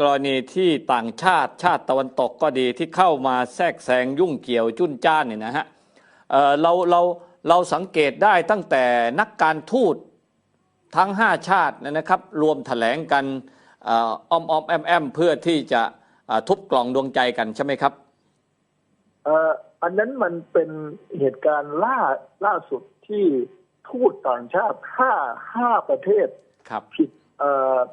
กรณีที่ต่างชาติชาติตะวันตกก็ดีที่เข้ามาแทรกแซงยุ่งเกี่ยวจุนจ้านเนี่ยนะฮะเอ่อเราเราเราสังเกตได้ตั้งแต่นักการทูตทั้ง 5 ชาตินะครับ รวมถแถลงกันเอ่ออ้อมอ้อมแอมแอมเพื่อที่จะเอ่อทุบกล่องดวงใจกันใช่ไหมครับเอ่ออันนั้นมันเป็นเหตุการณ์ล่าล่าสุดที่ทูตต่างชาติห้าห้าประเทศครับผิดเอ่อ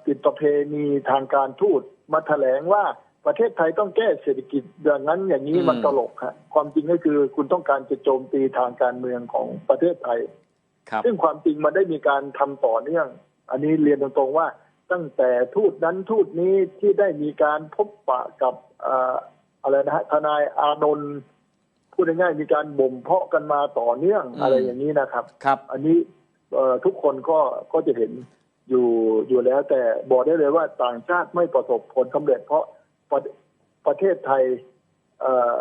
ผิดประเพณีทางการทูตมาแถลงว่าประเทศไทยต้องแก้เศรษฐกิจอย่างนั้นอย่างนี้อืมมันตลกฮะความจริงก็คือคุณต้องการจะโจมตีทางการเมืองของประเทศไทยครับซึ่งความจริงมันได้มีการทำต่อเนื่อง อันนี้เรียนตรงๆว่าตั้งแต่ทูตนั้นทูตนี้ที่ได้มีการพบปะกับเอ่ออะไรนะฮะทนายอานนท์พูดง่ายๆมีการบ่มเพาะกันมาต่อเนื่องอืมอะไรอย่างนี้นะครับ ครับ อันนี้เอ่อทุกคนก็ก็จะเห็น อยู่อยู่แล้ว แต่บอกได้เลยว่าต่างชาติไม่ประสบผลสำเร็จ เพราะประประเทศไทยเอ่อ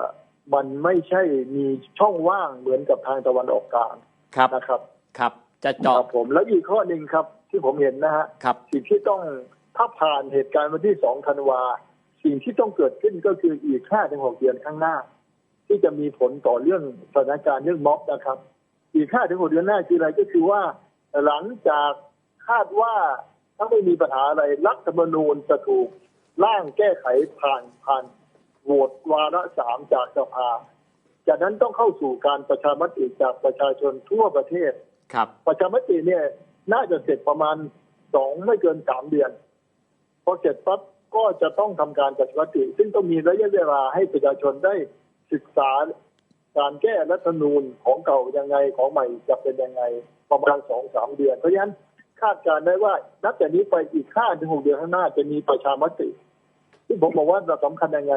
มันไม่ใช่มีช่องว่างเหมือนกับทางตะวันออกกลางครับนะครับ ครับ จะคเจาะรับผม แล้วอีกข้อหนึ่งครับ ที่ผมเห็นนะฮะครับสิ่งที่ต้องถ้าผ่านเหตุการณ์วันที่สองธันวาสิ่งที่ต้องเกิดขึ้นก็คืออีกห้าถึงหกเดือนข้างหน้า ที่จะมีผลต่อเรื่องสถานการณ์เรื่องม็อบนะครับ อีกห้าถึงหกเดือนหน้าคืออะไรก็คือว่าหลังจาก คาดว่าถ้าไม่มีปัญหาอะไรรัฐธรรมนูญจะถูกร่างแก้ไขผ่านผ่านโหวตวาระสามจากสภา จากนั้นต้องเข้าสู่การประชามติจากประชาชนทั่วประเทศ ครับ ประชามติเนี่ยน่าจะเสร็จประมาณสองไม่เกินสามเดือน พอเสร็จปั๊บก็จะต้องทำการประชามติ ซึ่งต้องมีระยะเวลาให้ประชาชนได้ศึกษาการแก้รัฐธรรมนูญของเก่ายังไงของใหม่จะเป็นยังไงประมาณสองสามเดือน เพราะฉะนั้น คาดการณ์ได้ว่า นับแต่นี้ไปอีกห้าถึงหกเดือนข้างหน้าจะมีประชามติที่ผมบอกว่าสำคัญยังไง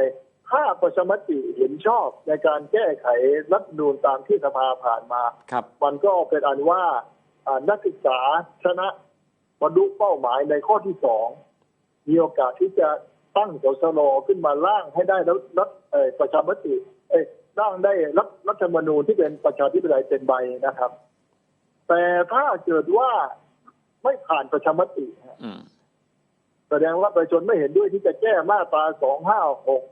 ถ้าประชามติเห็นชอบในการแก้ไขรัฐธรรมนูญตามที่สภาผ่านมา ครับมันก็เป็นอันว่าอ่านักศึกษาชนะบรรลุเป้าหมายในข้อที่สองมีโอกาสที่จะตั้งสสรขึ้นมาร่างให้ได้แล้วรัฐเอ่อประชามติเอ้ยร่างได้รัฐรัฐธรรมนูญที่เป็นประชาธิปไตยเต็มใบนะครับ แต่ถ้าเกิดว่า ไม่ผ่านประชามติฮะอืมแสดงว่าประชาชนไม่เห็นด้วยที่จะแก้มาตราสองห้าหก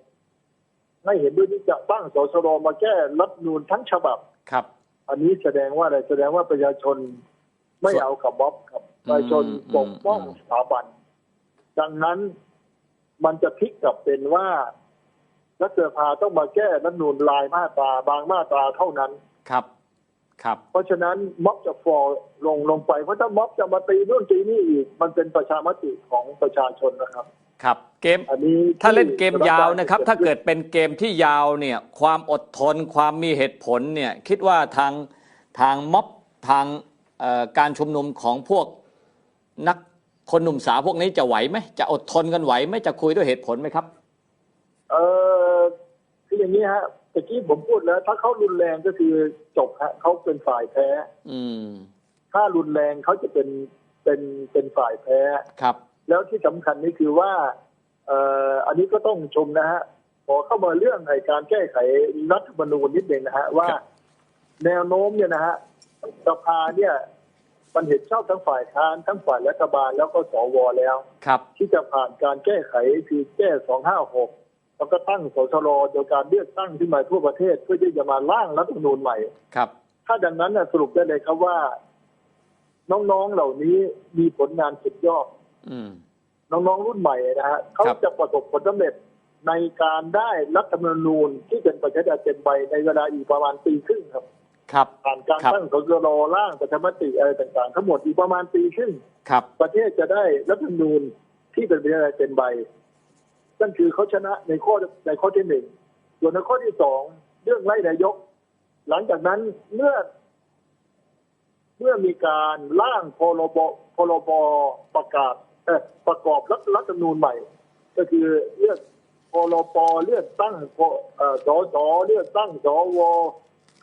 ไม่เห็นด้วยที่จะตั้งสสรมาแก้รัฐธรรมนูญทั้งฉบับครับ อันนี้แสดงว่าอะไรแสดงว่าประชาชนไม่เอากับม็อบครับประชาชนปกป้องอืมสถาบัน ดังนั้นมันจะพลิกกลับเป็นว่ารัฐสภาต้องมาแก้รัฐธรรมนูนลายมาตราบางมาตราเท่านั้นครับ ครับ เพราะฉะนั้นม็อบจะฟอลลงลงไปเพราะถ้าม็อบจะมาตีนู่นตีนี่อีกมันเป็นประชามติของประชาชนนะครับ ครับ เกมอันนี้ถ้าเล่นเกมยาวนะครับที่ถ้าเกิดเป็นเกมที่ยาวเนี่ย ความอดทนความมีเหตุผลเนี่ย คิดว่าทางทางม็อบทางเอ่อการชุมนุมของพวกนักคนหนุ่มสาวพวกนี้จะไหวไหมจะอดทนกันไหวไหมจะคุยด้วยเหตุผลไหมครับ เออคื ออย่างนี้ฮะตะกี้ผมพูดแล้ว ถ้าเขารุนแรงก็คือจบฮะเขาเป็นฝ่ายแพ้ อืม ถ้ารุนแรงเขาจะเป็นเป็นเป็นฝ่ายแพ้ ครับ แล้วที่สำคัญนี่คือว่าเอ่ออันนี้ก็ต้องชมนะฮะพอเข้ามาเรื่องไอ้การแก้ไขรัฐธรรมนูญนิดหนึ่งนะฮะว่าครับแนวโน้มเนี่ยนะฮะสภาเนี่ยมันเห็นชอบทั้งฝ่ายค้านทั้งฝ่ายรัฐบาลแล้วก็สวแล้ว ครับ ที่จะผ่านการแก้ไขคือแก้256 แล้วก็ตั้งสสรโดยการเลือกตั้งขึ้นมาทั่วประเทศเพื่อที่จะมาร่างรัฐธรรมนูญใหม่ ครับ ถ้าดังนั้นน่ะสรุปได้เลยครับว่า น้องๆเหล่านี้มีผลงานสุดยอดอืม น้องๆรุ่นใหม่นะฮะเขาครับจะประสบผลสำเร็จในการได้รัฐธรรมนูญที่เป็นประชาธิปไตยเต็มใบในเวลาอีกประมาณปีครึ่งครับ ครับ ผ่านการครับ ตั้งสสรร่างประชามติอะไรต่างๆ ทั้งหมดอีกประมาณปีครึ่ง ครับ ประเทศจะได้รัฐธรรมนูญที่เป็นประชาธิปไตยเต็มใบ นั่นคือเขาชนะในข้อในข้อที่หนึ่งส่วนในข้อที่สองเรื่องไล่นายก หลังจากนั้นเมื่อ เมื่อมีการร่างพรบพรบประกาศเอ่อประกอบรัฐรัฐธรรมนูญใหม่ ก็คือเลือกพรบเลือกตั้งพเอ่อสสเลือกตั้งสว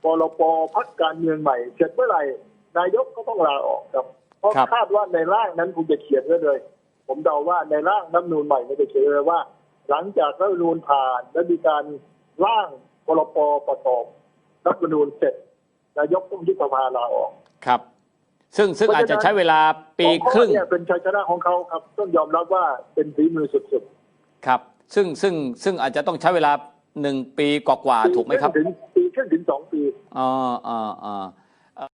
พรบพักการเมืองใหม่ เสร็จเมื่อไหร่ นายกก็ต้องลาออกครับ เพราะครับคาดว่าในร่างนั้นคงจะเขียนไว้เลย ผมเดาว่าในร่างรัฐธรรมนูญใหม่มันจะเขียนไว้ว่า หลังจากรัฐธรรมนูญผ่าน และมีการร่างพรบประกอบรัฐธรรมนูญเสร็จนายกต้องยุบสภาลาออกครับ ซึ่งซึ่งอาจจะใช้เวลาปีสองข้อครึ่งเนี่ยเป็นชัยชนะของเขาครับ ต้องยอมรับว่าเป็นฝีมือสุดครับ ซึ่งซึ่งซึ่งอาจจะต้องใช้เวลาหนึ่งปีกว่าๆถูกไหมครับ ถึงปีครึ่งถึงสองปีอ๋ออ๋ออ๋อ